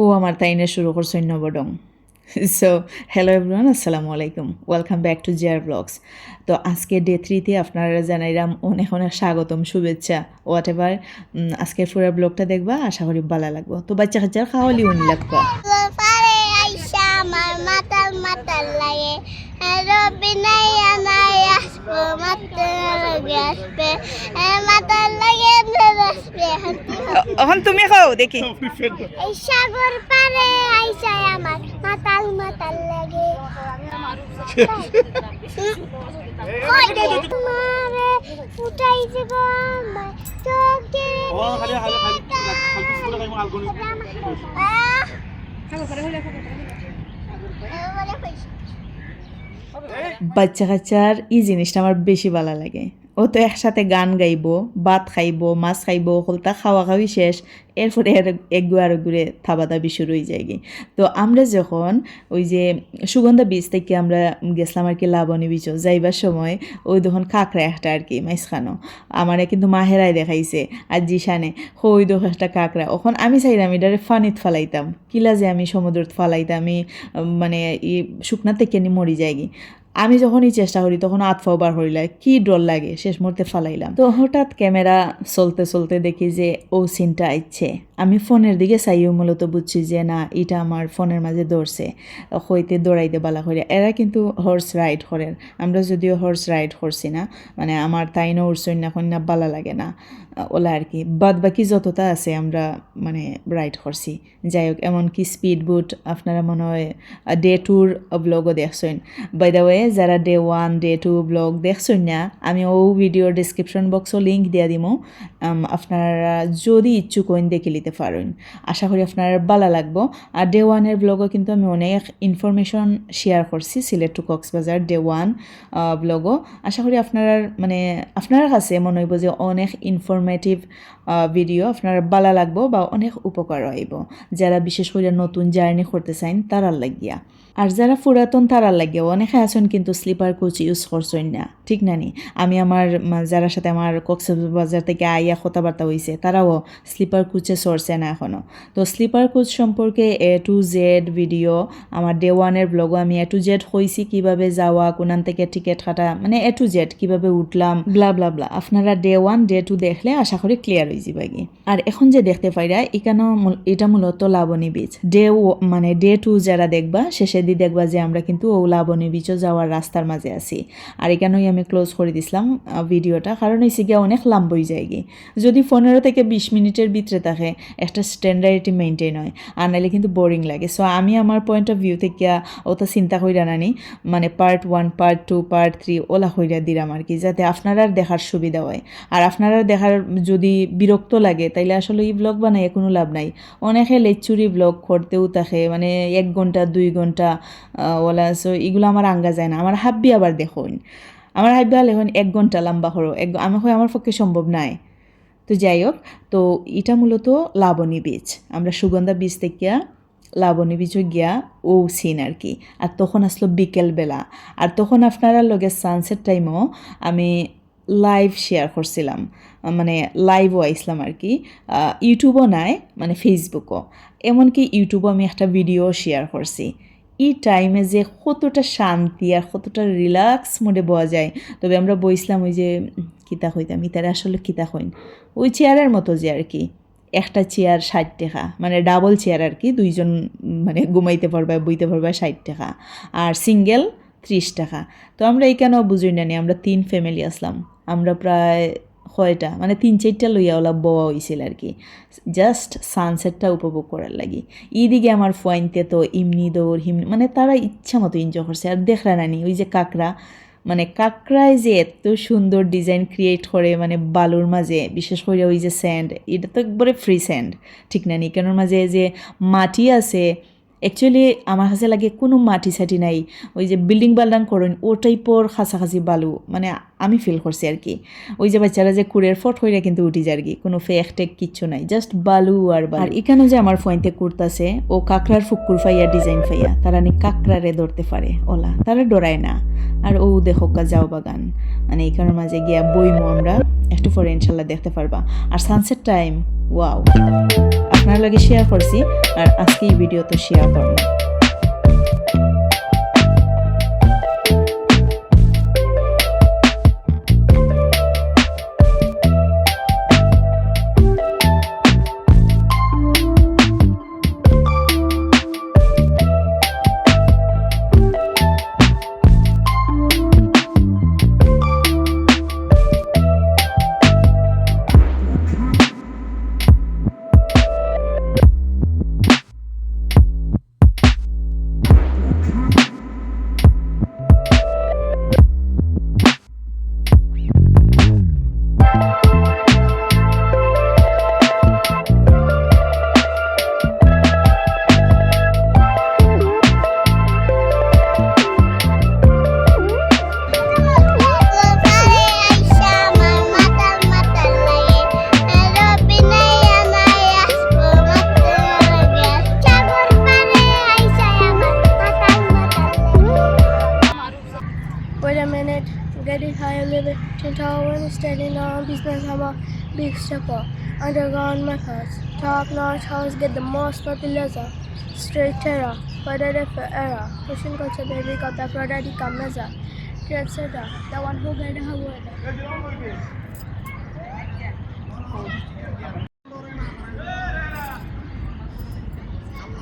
ও আমার তাইনে শুরু করছেন নবডং সো হ্যালো এভরিওয়ান আসসালামু আলাইকুম। ওয়েলকাম ব্যাক টু জিয়ার ব্লগস তো আজকে ডে থ্রিতে আপনারা জানাইলাম অনেক অনেক স্বাগতম, শুভেচ্ছা হোয়াট এভার আজকের পুরো ব্লগটা দেখবা, আশা করি ভালো লাগবো। তো বাচ্চা কাচ্চার খাওয়ালি উনি লাগবা? আমার মাতাল মাতাল লাগে। এখন তুমি খাও দেখি। এই সাগর পারে আইসা আমার মাতাল মাতাল লাগে। যাব আমার চোখে। বাচ্চা কাচ্চার এই জিনিসটা আমার বেশি ভালো লাগে। ও তো একসাথে গান গাইব, ভাত খাইব, মাছ খাইবো, হলতা খাওয়া খাওয়াই শেষ। এরপরে এর একগু আর ঘুরে থাবা দাবি শুরু হয়ে যায়। তো আমরা যখন ওই যে সুগন্ধা বীজ থেকে আমরা গেছিলাম আর কি লাবণী বীজ যাইবার সময় ওই তখন কাঁকড়া একটা আর কি মাইসখানো আমারে কিন্তু মাহেরাই দেখাইছে, আর জিশানে হই দোষ একটা কাঁকড়া ওখন আমি চাইলাম এটারে ফানিত ফালাইতাম। কিলা যে আমি সমুদ্রত ফালাইতাম, আমি মানে ই শুকনা থেকে মরি যায়গি আমি যখনই চেষ্টা করি, তখন আতফাও বার হইলে কি ডর লাগে? শেষ মুহূর্তে ফালাইলাম। তো হঠাৎ ক্যামেরা চলতে চলতে দেখি যে, ও সিনটা আইচ্ছে আমি ফোনের দিকে চাইও মূলত বুঝছি যে, না, এটা আমার ফোনের মাঝে দৌড়ছে হইতে দৌড়াইতে বালা করে এরা কিন্তু হর্স রাইড করেন। আমরা যদিও হর্স রাইড করছি না মানে আমার তাইনও উড়ছই না বালা লাগে না। ওলা আর কি। বাদ বাকি যতটা আছে আমরা মানে রাইড করছি। যাই হোক এমনকি স্পিড বুট আপনারা মনে হয় ডে ট্যুর ব্লগও দেখছেন। বাই দ্য ওয়ে যারা day one day two vlog দেখছেন না, আমি ও ভিডিওর ডিসক্রিপশন বক্সও লিঙ্ক দিয়ে দিব আপনারা যদি ইচ্ছুক হইন দেখে নিতে পারেন। আশা করি আপনার ভালো লাগবো। আর ডে ওয়ানের ব্লগও কিন্তু আমি অনেক ইনফরমেশন শেয়ার করছি Sylhet to Cox's Bazar day one ব্লগও আশা করি আপনার মানে আপনার কাছে মনে হইব যে অনেক ইনফরমেটিভ ভিডিও আপনার বালা লাগবো বা অনেক উপকার হইব। যারা বিশেষ করে নতুন জার্নি করতে চাইন, তারা লাগিয়া। আর যারা পুরাতন তারার লাগে অনেকে আছেন কিন্তু স্লিপার কোচ ইউজ করছেন না। ঠিক না নি? আমি আমার যারা সাথে আমার কক্সবাজার থেকে আইয়া কথাবার্তা হয়েছে তারাও স্লিপার কোচে চড়ছে না এখনও তো স্লিপার কোচ সম্পর্কে এ টু জেড ভিডিও আমার ডে ওয়ানের ব্লগও আমি এ টু জেড হয়েছি কীভাবে যাওয়া, কোনান থেকে টিকিট কাটা মানে এ টু জেড কীভাবে উঠলাম ব্লা ব্লা ব্লা আপনারা ডে ওয়ান ডে টু দেখলে আশা করি ক্লিয়ার হয়ে যাবে কি আর এখন যে দেখতে পাইরা, এখানেও এটা মূলত লাবণী বীচ ডে মানে ডে টু যারা দেখবা শেষে দিয়ে দেখবা যে আমরা কিন্তু ও লাবণী বীচও যাওয়ার রাস্তার মাঝে আছি। আর এখানেই আমি ক্লোজ করে দিছিলাম ভিডিওটা কারণ এই গিয়ে অনেক লাম্বই যায় কি যদি পনেরো থেকে বিশ মিনিটের ভিতরে থাকে, একটা স্ট্যান্ডার্ডিটি মেনটেন হয়। আর নাহলে কিন্তু বোরিং লাগে। সো আমি আমার পয়েন্ট অফ ভিউ থেকে ওটা চিন্তা কইরা নানি মানে part one part two part three OLA হইরা দিলাম আর কি, যাতে আপনারা দেখার সুবিধা হয়। আর আপনারা দেখার যদি বিরক্ত লাগে, তাইলে আসলে এই ব্লগ বানাই কোনো লাভ নাই। অনেকে লেচুরি ব্লগ করতেও থাকে মানে এক ঘণ্টা, দুই ঘণ্টা ওলা সো এগুলো আমার আঙ্গা যায় না। আমার হাব্বি আবার দেখুন। আমার হাব্বি হলে এক ঘণ্টা লম্বা করো এক আমি হয় আমার পক্ষে সম্ভব নাই। তো যাই হোক, তো এটা মূলত লাবণী বীজ। আমরা সুগন্ধা বীজ থেকে লাবণী বীজও গিয়া ও সিন আর কি আর তখন আসলো বিকেলবেলা আর তখন আপনারা লগে সানসেট টাইমও আমি লাইভ শেয়ার করছিলাম। মানে লাইভও আইসলাম আর কি ইউটিউবও নাই মানে ফেসবুকও এমনকি ইউটিউবও আমি একটা ভিডিও শেয়ার করছি। এই টাইমে যে কতটা শান্তি আর কতটা রিল্যাক্স মোডে বওয়া যায়। তবে আমরা বইছিলাম ওই যে কিতা হইতাম ইতারে আসলে কিতা হইন ওই চেয়ারের মতো যে আর কি। একটা চেয়ার ষাট টাকা মানে ডাবল চেয়ার আর কি দুইজন মানে ঘুমাইতে পারবে বইতে পারবে ষাট টাকা। আর সিঙ্গেল ত্রিশ টাকা। তো আমরা এইখানেও বুঝি না নি, আমরা তিন ফ্যামিলি আসলাম। আমরা প্রায় কয়টা মানে তিন চারটা লইয়া ওলা বওয়া হয়েছিল আর কি জাস্ট সানসেটটা উপভোগ করার লাগি। এইদিকে আমার ফয়েন্তে তো ইমনি দৌড় হিমনি মানে তারা ইচ্ছা মতো এনজয় করছে। আর দেখরা নানি ওই যে কাকড়া মানে কাকড়ায় যে এত সুন্দর ডিজাইন ক্রিয়েট করে মানে বালুর মাঝে, বিশেষ করে ওই যে স্যান্ড এটা তো একবারে ফ্রি স্যান্ড ঠিক না নি? কেন মাঝে যে মাটি আছে অ্যাকচুয়ালি আমার কাছে লাগে কোনো মাটি সাটি নাই। ওই যে বিল্ডিং বাল্ডিং করেন, ও টাইপর খাসাখাসি বালু মানে আমি ফিল করছি আর কি। ওই যে বাচ্চারা যে কুড়ের ফট হইরা কিন্তু উঠি যায় আর কি, কোনো ফেক টেক কিচ্ছু নাই জাস্ট বালু আর আর এখানে যে আমার ফয়েন্তে কুর্তাছে ও কাকড়ার ফুকুর ফাইয়া, ডিজাইন ফাইয়া, তারা নি কাকড়ারে ধরতে পারে, ওলা, তারা ডরায় না। আর ও দেখো যাও বাগান। মানে এখানের মাঝে গিয়া বইমো আমরা, একটু পরে ইনশাল্লাহ দেখতে পারবা। আর সানসেট টাইম ওয়াও আপনার লগে শেয়ার করছি, আর আজকে এই ভিডিও তো শেয়ার করব। Getting high living, ten tower and standing on business hammer, big stepper, underground methods, top notch house get the most popular, straight terror, further for error, pushing culture baby got the product kameza, trade setter, the one who get her word.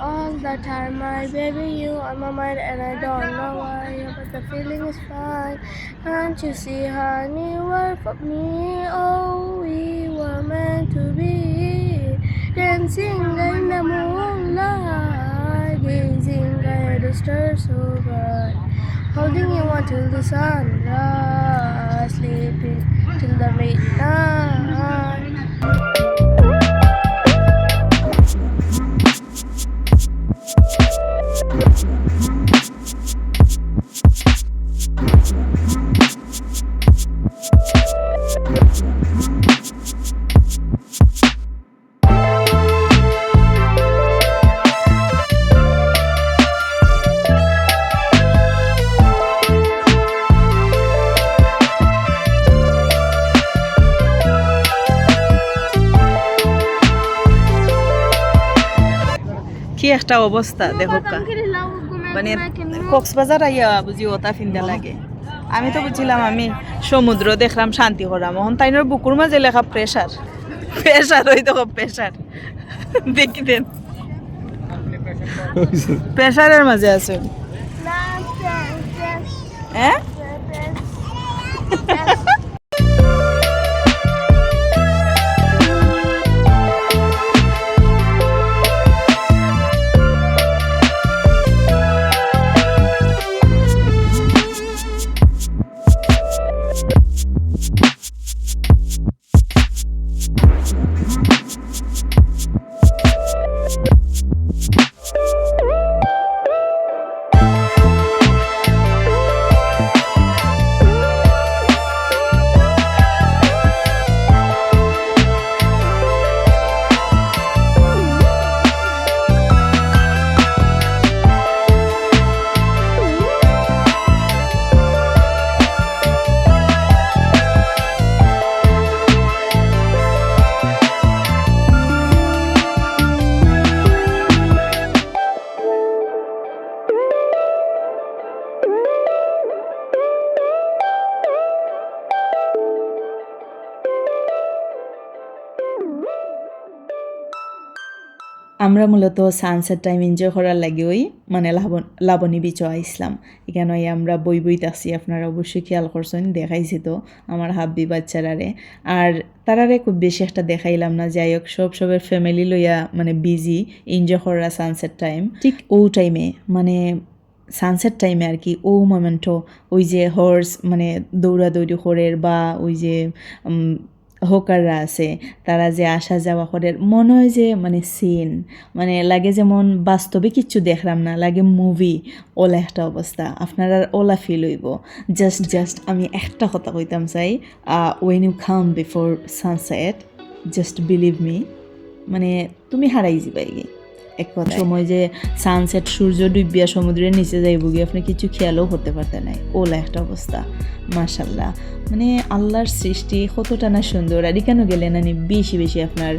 All the time, my baby, you on my mind, and I don't know why, but the feeling is fine. Can't you see, honey, were for me? Oh, we were meant to be dancing in the moonlight, gazing at the stars so bright, holding you until the sunrise, sleeping till the midnight. কি একটা অবস্থা দেখো। মানে কক্সবাজার আইয়া বুঝি ওটা ফিন্দা লাগে। আমি তো বুঝছিলাম আমি সমুদ্র দেখলাম শান্তি করাম। এখন তাইনোর বুকুর মাঝে লেখা প্রেশার প্রেশার ওই দেখো প্রেশার দেখি দেন। প্রেশারের মাঝে আছে। হ্যাঁ? আমরা মূলত সানসেট টাইম এনজয় করার লাগে ওই মানে লাবণ, লাবণী বিচ আইসলাম। এখানে আমরা বই বইতে আসি আপনারা অবশ্যই খেয়াল করছেন, দেখাইছি তো আমার হাব্বি বাচ্চারারে। আর তারারে খুব বেশি একটা দেখাইলাম না, যাই হোক, সব সবের ফ্যামিলি লইয়া মানে বিজি এনজয় করা সানসেট টাইম ঠিক ও টাইমে মানে সানসেট টাইমে আর কি, ও মোমেন্টো ওই যে হর্স মানে দৌড়াদৌড়ি করের বা ওই যে হোকাররা আছে, তারা যে আসা যাওয়া করে, মনে হয় যে মানে সিন মানে লাগে যেমন বাস্তবে কিচ্ছু দেখলাম না, লাগে মুভি ওলা একটা অবস্থা। আপনারা ওলা ফিল হইব। জাস্ট জাস্ট আমি একটা কথা কইতাম, চাই when you come before sunset just believe me মানে তুমি হারাই যাবাই এক কথা সময় যে সানসেট সূর্য ডুবিয়া সমুদ্রের নিচে যাইব গিয়ে আপনি কিছু খেয়ালও করতে পারতেন না ওলা একটা অবস্থা মাশাল্লাহ মানে আল্লাহর সৃষ্টি কতটা না সুন্দর, আর কেন গেলে নানি বেশি বেশি আপনার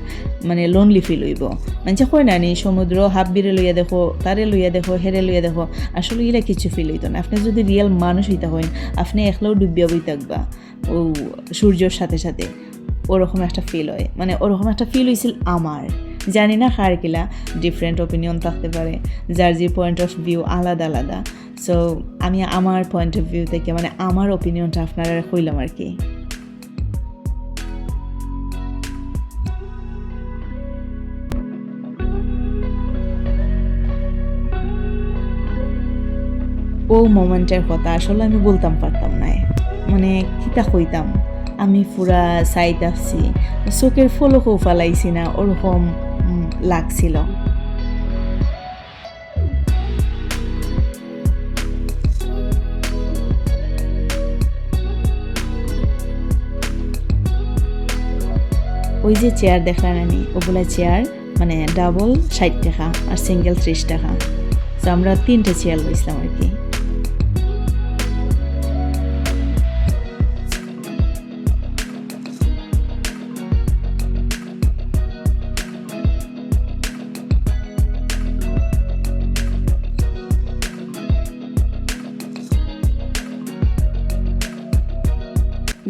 মানে লোনলি ফিল হইব। মানে কয় নানি সমুদ্র হাফ বিরে লইয়া দেখো, তারে লইয়া দেখো, হেরে লইয়া দেখো, আসলে এরা কিছু ফিল হইতো না। আপনি যদি রিয়েল মানুষ হইতা হইন, আপনি একলাও ডুবিয়া বই থাকবা। ও সূর্যর সাথে সাথে, ওরকম একটা ফিল হয়। মানে ওরকম একটা ফিল হয়েছিল আমার। জানি না কার কিলা ডিফারেন্ট ওপিনিয়ন থাকতে পারে, যার যে পয়েন্ট অফ ভিউ আলাদা আলাদা। সো আমি আমার পয়েন্ট অফ ভিউ থেকে মানে আমার ওপিনিয়নটা আপনারা কইলাম আর কি। ও মোমেন্টের কথা আসলে আমি বলতাম পারতাম না মানে কিতা কইতাম? আমি পুরা সাইড আসছি চোখের ফলকও ফালাইছি না, ওরকম লাগছিল। ওই যে চেয়ার দেখলেন আমি, ওগুলা চেয়ার মানে ডাবল ষাট টাকা আর সিঙ্গেল ত্রিশ টাকা। তো আমরা তিনটে চেয়ার লইছিলাম আর কি।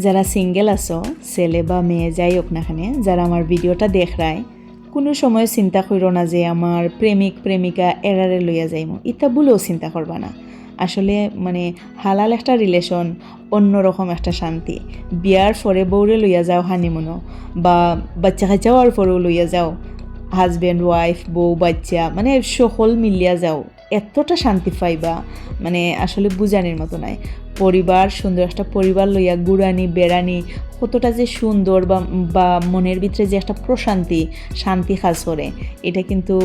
যারা সিঙ্গেল আছো, ছেলে বা মেয়ে, যাই হোক না খানে যারা আমার ভিডিওটা দেখরায় কোনো সময় চিন্তা করো না যে আমার প্রেমিক, প্রেমিকা এরারে লইয়া যাইমো। ইটা বলেও চিন্তা করবা না। আসলে মানে হালাল একটা রিলেশন অন্যরকম একটা শান্তি। বিয়ার পরে বউরে লইয়া যাও হানিমুনো বা বাচ্চা কাচ্চাও আর পরেও লইয়া যাও। হাজব্যান্ড ওয়াইফ বউ, বাচ্চা মানে সকল মিলিয়া যাও। এতটা শান্তি পাইবা মানে আসলে বুঝানির মতো নাই। পরিবার, সুন্দর একটা পরিবার লইয়া গুড়ানি, বেড়ানি, কতটা যে সুন্দর বা বা মনের ভিতরে যে একটা প্রশান্তি, শান্তি কাজ করে, এটা কিন্তু,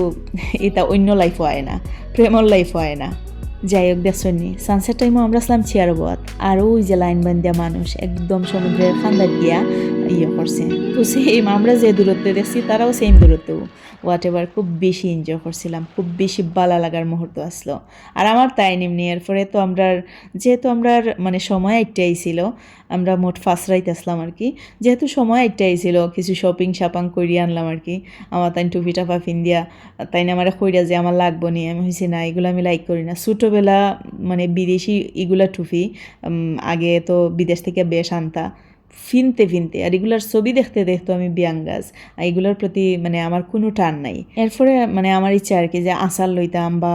এটা অন্য লাইফও হয় না, প্রেমর লাইফও হয় না। যাই হোক দেখছনি সানসেট টাইমও আমরা আসলাম চেয়ার বাত আর ওই যে লাইন বান্ধিয়া মানুষ একদম সমুদ্রের খান্দার দিয়া ইয়ে করছে। তো সেম আমরা যে দূরত্বে দেখছি, তারাও সেম দূরত্বেও। হোয়াট এভার খুব বেশি এনজয় করছিলাম, খুব বেশি বালা লাগার মুহূর্ত আসলো। আর আমার তাই নিমনি এরপরে তো আমরা যেহেতু আমরা মানে সময় একটাই আইছিল আমরা মোট ফার্স্ট রাইতে আসলাম আর কি। যেহেতু সময় একটা আইছিল কিছু শপিং শাপাং করিয়ে আনলাম আর কি। আমার তাই টুপি টাপা ফিন্দিয়া তাই না আমার কইরা যে আমার লাগবো নি, আমি হয়েছি না, এগুলো আমি লাইক করি না। ছোটোবেলা মানে বিদেশি এগুলা টুপি আগে তো বিদেশ থেকে বেশ আনতা। ফিনতে ফিনতে, আর এগুলার ছবি দেখতে দেখতো আমি বিয়াঙ্গাজ আর এগুলোর প্রতি মানে আমার কোনো টান নাই। এরপরে মানে আমার ইচ্ছা আর কি যে আচার লইতাম বা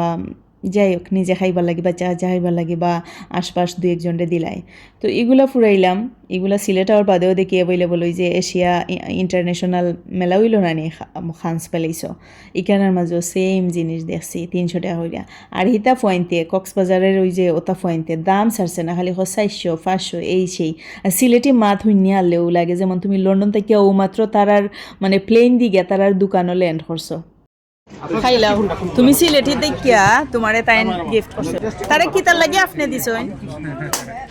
যাই হোক নিজে খাইবার লাগে বা চা চা খাইবার লাগে বা আশপাশ দু একজনরে দিলাই। তো এগুলা ফুরাইলাম। এগুলা সিলেট বাদেও দেখি অ্যাভেলেবল ওই যে এশিয়া ইন্টারন্যাশনাল মেলা হইল না নি? খান্স পেলাইছ ইকানার মাঝেও সেম জিনিস দেখছি, তিনশো টাকা হইয়া আর হিতা ফয়েন্তে কক্সবাজারের ওই যে ওটা ফয়েন্তে দাম ছাড়ছে না, খালি চারশো, পাঁচশো, এই সেই। আর সিলেটি মাত হুইনিয়া আনলেও লাগে, যেমন তুমি লন্ডন থেকে ও মাত্র তারার মানে প্লেন দিকে তারার দোকানও ল্যান্ড করছ। খাইলাও তুমি সিলেটি দেখিয়া তোমারে তাই গিফট করছ। তারে কিতার লাগে আপনি দিছইন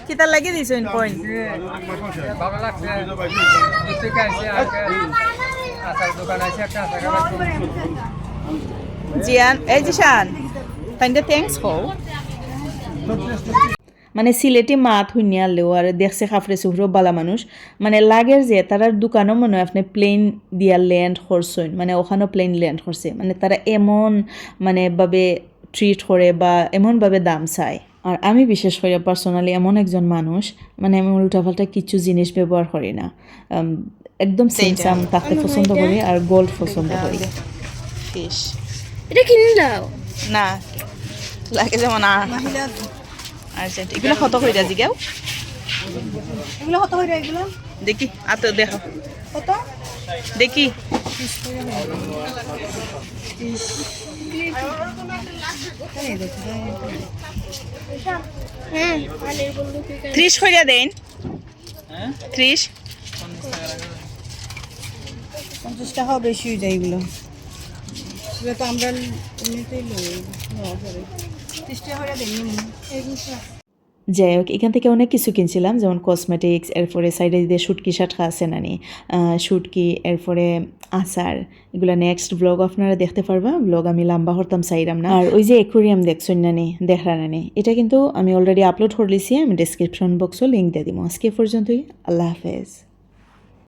কিতার লাগে একটা আচার জিয়ান, এই জিশান তাইন্দে থ্যাঙ্কস হও মানে সিলেটি মাত হুইনিয়া আনলেও আর দেখছে খাফরে সুফরো বালা মানুষ। মানে লাগের যে তারার দোকানও মনে হয় আপনি প্লেন দিয়া ল্যান্ড করছেন মানে ওখানেও প্লেন ল্যান্ড করছে মানে তারা এমন মানে ভাবে ট্রিট করে বা এমনভাবে দাম চায়। আর আমি বিশেষ করে পার্সোনালি এমন একজন মানুষ মানে আমি উল্টাপাল্টা কিছু জিনিস ব্যবহার করি না। একদম সেম তাকে পছন্দ করি আর গোল্ড পছন্দ করি। ফিশ এটা কিনে দাও না। লাগে যেমন আর্জেন্ট এগুলো কত কইরা জিগাও। এগুলো কত হইরা এগুলো দেখি আতো দেখো কত দেখি। ত্রিশ কইরা দেন। ত্রিশ পঞ্চাশ টাকাও বেশি হয়ে যায় এগুলো এগুলো তো আমরা এমনিতেই লই যাই হোক, এখান থেকে অনেক কিছু কিনছিলাম, যেমন কসমেটিক্স এরপরে সাইডে দিয়ে শুটকি শাটকা আছে নানি শুটকি এরপরে আচার, এগুলা নেক্সট ব্লগ আপনারা দেখতে পারবা। ব্লগ আমি লম্বা হরতাম চাইরাম না। আর ওই যে একুরিয়াম দেখছেন না নি? দেখরা না নি? এটা কিন্তু আমি অলরেডি আপলোড করে লিছি আমি ডিসক্রিপশন বক্সও লিঙ্ক দিয়ে দিব আজকে পর্যন্তই, আল্লাহ হাফেজ।